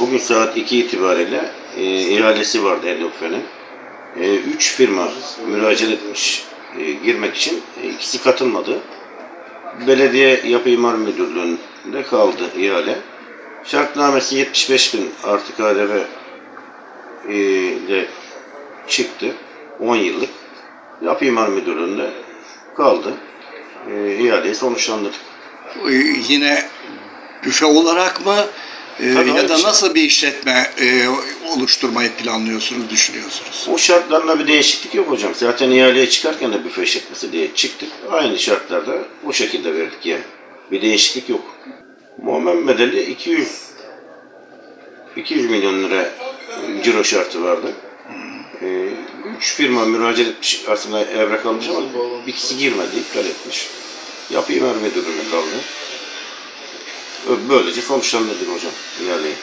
Bugün saat 2 itibariyle e, ihalesi vardı Ellofe'nin. E, üç firma müracaat etmiş e, girmek için. E, ikisi katılmadı. Belediye Yapı İmar Müdürlüğü'nde kaldı ihale. Şartnamesi 75 bin artı KDV e, ile çıktı. 10 yıllık. Yapı İmar Müdürlüğü'nde kaldı. E, ihaleyi sonuçlandırdık. Yine büfe olarak mı e, Tabii, ya da nasıl bir işletme e, oluşturmayı planlıyorsunuz, düşünüyorsunuz? O şartlarla bir değişiklik yok hocam. Zaten ihaleye çıkarken de büfe işletmesi diye çıktık. Aynı şartlarda o şekilde verdik yani. Bir değişiklik yok. Muammer bedeli 200 200 milyon lira ciro şartı vardı. Ee, üç firma müracaat etmiş aslında evrak almış ama ikisi girmedi, iptal etmiş. Yapı İmar Müdürlüğü'ne kaldı. Böylece sonuçlandırdık hocam ihaleyi.